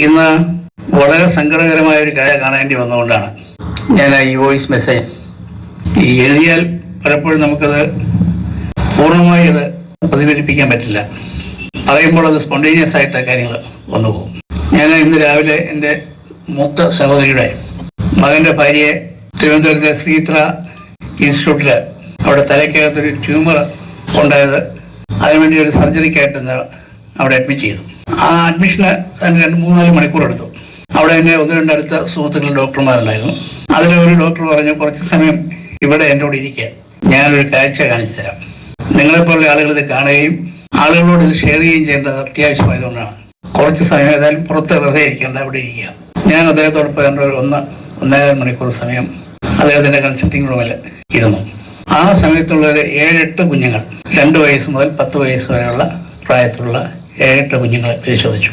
ഇന്ന് വളരെ സങ്കടകരമായ ഒരു കാര്യം കാണേണ്ടി വന്നുകൊണ്ടാണ് ഞാൻ ഈ വോയിസ് മെസ്സേജ്. ഈ എഴുതിയാൽ പലപ്പോഴും നമുക്കത് പൂർണമായി അത് പ്രതിഫലിപ്പിക്കാൻ പറ്റില്ല. പറയുമ്പോൾ അത് സ്പോണ്ടേനിയസ് ആയിട്ട് കാര്യങ്ങൾ വന്നു പോകും. ഞാൻ ഇന്ന് രാവിലെ എന്റെ മൂത്ത സഹോദരിയുടെ മകന്റെ ഭാര്യയെ തിരുവനന്തപുരത്തെ ശ്രീത്ര ഇൻസ്റ്റിറ്റ്യൂട്ടിൽ അവിടെ തലയ്ക്കകത്തൊരു ട്യൂമർ ഉണ്ടായത് അതിനുവേണ്ടി ഒരു സർജറിക്കായിട്ട് അവിടെ അഡ്മിറ്റ് ചെയ്തു. ആ അഡ്മിഷന് രണ്ട് മൂന്നാൽ മണിക്കൂർ എടുത്തു. അവിടെ എന്നെ ഒന്ന് രണ്ട് അടുത്ത സുഹൃത്തുക്കൾ ഡോക്ടർമാരുണ്ടായിരുന്നു ഒരു ഡോക്ടർ പറഞ്ഞു കുറച്ച് സമയം ഇവിടെ എന്റെ കൂടെ ഇരിക്കുക ഞാനൊരു കാഴ്ച കാണിച്ചു തരാം. നിങ്ങളെപ്പോലുള്ള ആളുകൾ ഇത് കാണുകയും ആളുകളോട് ഇത് ഷെയർ ചെയ്യുകയും ചെയ്യേണ്ടത് അത്യാവശ്യമായതുകൊണ്ടാണ്. കുറച്ച് സമയം ഏതായാലും പുറത്ത് വെറുതെ ഇരിക്കേണ്ട അവിടെ ഇരിക്കുക. ഞാൻ അദ്ദേഹത്തോടൊപ്പം എന്റെ ഒരു ഒന്ന് ഒന്നേകാൽ മണിക്കൂർ സമയം അദ്ദേഹത്തിന്റെ കൺസൾട്ടിംഗ് റൂമിൽ ഇരുന്നു. ആ സമയത്തുള്ള ഒരു ഏഴെട്ട് കുഞ്ഞുങ്ങൾ രണ്ട് വയസ്സ് മുതൽ പത്ത് വയസ്സ് വരെയുള്ള പ്രായത്തിലുള്ള ഏഴെട്ട് കുഞ്ഞുങ്ങളെ പരിശോധിച്ചു.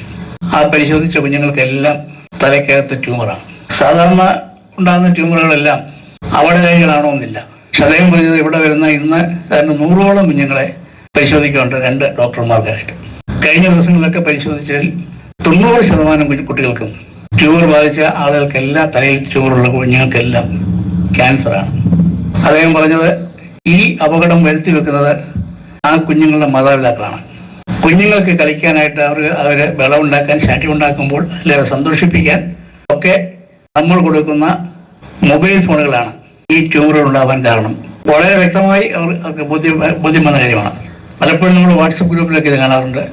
ആ പരിശോധിച്ച കുഞ്ഞുങ്ങൾക്കെല്ലാം തലയ്ക്കകത്ത് ട്യൂമറാണ്. സാധാരണ ഉണ്ടാകുന്ന ട്യൂമറുകളെല്ലാം അവിടെ കൈകളാണോ എന്നില്ല. പക്ഷെ അദ്ദേഹം പറഞ്ഞത് ഇവിടെ വരുന്ന ഇന്ന് ഏതാണ്ട് നൂറോളം കുഞ്ഞുങ്ങളെ പരിശോധിക്കുന്നുണ്ട് രണ്ട് ഡോക്ടർമാർക്കായിട്ട്. കഴിഞ്ഞ ദിവസങ്ങളിലൊക്കെ പരിശോധിച്ചതിൽ തൊണ്ണൂറ് ശതമാനം കുട്ടികൾക്കും ട്യൂമർ ബാധിച്ച ആളുകൾക്കെല്ലാം തലയിൽ ട്യൂമറുള്ള കുഞ്ഞുങ്ങൾക്കെല്ലാം ക്യാൻസറാണ്. അദ്ദേഹം പറഞ്ഞത് ഈ അപകടം വരുത്തി വെക്കുന്നത് ആ കുഞ്ഞുങ്ങളുടെ മാതാപിതാക്കളാണ്. കുഞ്ഞുങ്ങൾക്ക് കളിക്കാനായിട്ട് അവർ അവരെ വിളവുണ്ടാക്കാൻ ശാറ്റി ഉണ്ടാക്കുമ്പോൾ അല്ലെങ്കിൽ സന്തോഷിപ്പിക്കാൻ ഒക്കെ നമ്മൾ കൊടുക്കുന്ന മൊബൈൽ ഫോണുകളാണ്. ഈ ട്യൂമറുകൾ ഉണ്ടാവാൻ കാരണം. വളരെ വ്യക്തമായി അവർ അവർക്ക് ബോധ്യം ബോധ്യം വന്ന കാര്യമാണ്. പലപ്പോഴും നമ്മൾ വാട്സപ്പ് ഗ്രൂപ്പിലൊക്കെ ഇത് കാണാറുണ്ട്.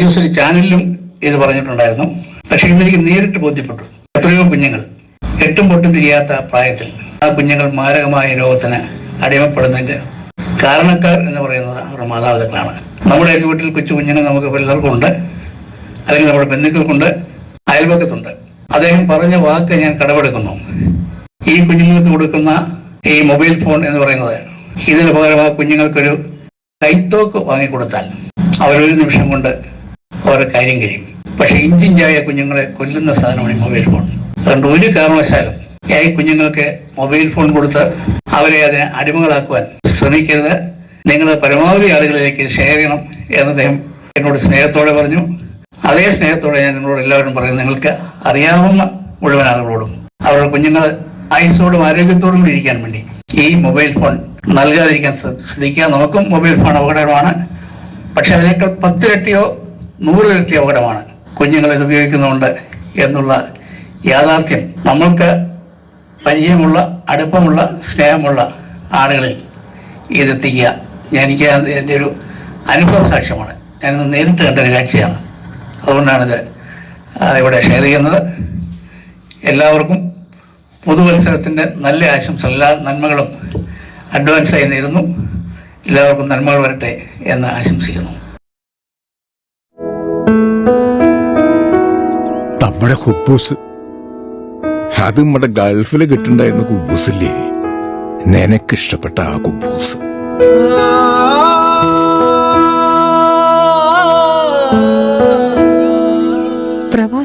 ദിവസം ഒരു ചാനലിലും ഇത് പറഞ്ഞിട്ടുണ്ടായിരുന്നു. പക്ഷേ ഇന്നെനിക്ക് നേരിട്ട് ബോധ്യപ്പെട്ടു. എത്രയോ കുഞ്ഞുങ്ങൾ. എട്ടും പൊട്ടും തിരിയാത്ത പ്രായത്തിൽ. ആ കുഞ്ഞുങ്ങൾ മാരകമായ രോഗത്തിന് അടിമപ്പെടുന്നതിന്റെ കാരണക്കാർ എന്ന് പറയുന്നത് അവരുടെ മാതാപിതാക്കളാണ്. നമ്മുടെ വീട്ടിൽ കൊച്ചു കുഞ്ഞിനെ നമുക്ക് പിള്ളേർക്കുണ്ട് അല്ലെങ്കിൽ നമ്മുടെ ബന്ധുക്കൾക്കുണ്ട് അയൽപക്കത്തുണ്ട്. അദ്ദേഹം പറഞ്ഞ വാക്ക് ഞാൻ കടമെടുക്കുന്നു. ഈ കുഞ്ഞുങ്ങൾക്ക് കൊടുക്കുന്ന ഈ മൊബൈൽ ഫോൺ എന്ന് പറയുന്നത് ഇതിന് പകരം ആ കുഞ്ഞുങ്ങൾക്കൊരു കൈത്തോക്ക് വാങ്ങിക്കൊടുത്താൽ അവരൊരു നിമിഷം കൊണ്ട് അവരുടെ കാര്യം കഴിയും. പക്ഷെ ഇഞ്ചിഞ്ചായ കുഞ്ഞുങ്ങളെ കൊല്ലുന്ന സാധനമാണ് ഈ മൊബൈൽ ഫോൺ. അതുകൊണ്ട് ഒരു കാരണവശാലും ഈ കുഞ്ഞുങ്ങൾക്ക് മൊബൈൽ ഫോൺ കൊടുത്ത് അവരെ അതിനെ അടിമകളാക്കുവാൻ ശ്രമിക്കരുത്. നിങ്ങൾ പരമാവധി ആളുകളിലേക്ക് ഷെയർ ചെയ്യണം എന്ന് അദ്ദേഹം എന്നോട് സ്നേഹത്തോടെ പറഞ്ഞു. അതേ സ്നേഹത്തോടെ ഞാൻ നിങ്ങളോട് എല്ലാവരും പറയുന്നു. നിങ്ങൾക്ക് അറിയാവുന്ന മുഴുവൻ ആളുകളോടും അവരുടെ കുഞ്ഞുങ്ങൾ ആയുസോടും ആരോഗ്യത്തോടും ഇരിക്കാൻ വേണ്ടി ഈ മൊബൈൽ ഫോൺ നൽകാതിരിക്കാൻ ശ്ര- ശ്രദ്ധിക്കുക. നമുക്കും മൊബൈൽ ഫോൺ അപകടമാണ് പക്ഷെ അതിനേക്കാൾ പത്തിരട്ടിയോ നൂറിരട്ടിയോ അപകടമാണ് കുഞ്ഞുങ്ങൾ ഇത് ഉപയോഗിക്കുന്നുണ്ട് എന്നുള്ള യാഥാർത്ഥ്യം. നമ്മൾക്ക് പരിചയമുള്ള അടുപ്പമുള്ള സ്നേഹമുള്ള ആളുകളിൽ ഇതെത്തിക്കുക. എനിക്ക് എന്റെ ഒരു അനുഭവ സാക്ഷ്യമാണ്. ഞാനിന്ന് നേരിട്ട് കണ്ട ഒരു കാഴ്ചയാണ്. അതുകൊണ്ടാണിത് ഇവിടെ ഷെയർ ചെയ്യുന്നത്. എല്ലാവർക്കും പുതുവത്സരത്തിന്റെ നല്ല ആശംസ എല്ലാ നന്മകളും അഡ്വാൻസായി നേരുന്നു. എല്ലാവർക്കും നന്മകൾ വരട്ടെ എന്ന് ആശംസിക്കുന്നു. നമ്മുടെ ഹുബൂസ് അത് നമ്മുടെ ഗൾഫിൽ കിട്ടുണ്ടായിരുന്ന കുബൂസില്ലേ? നിനക്കിഷ്ടപ്പെട്ട ആ കുബൂസ്.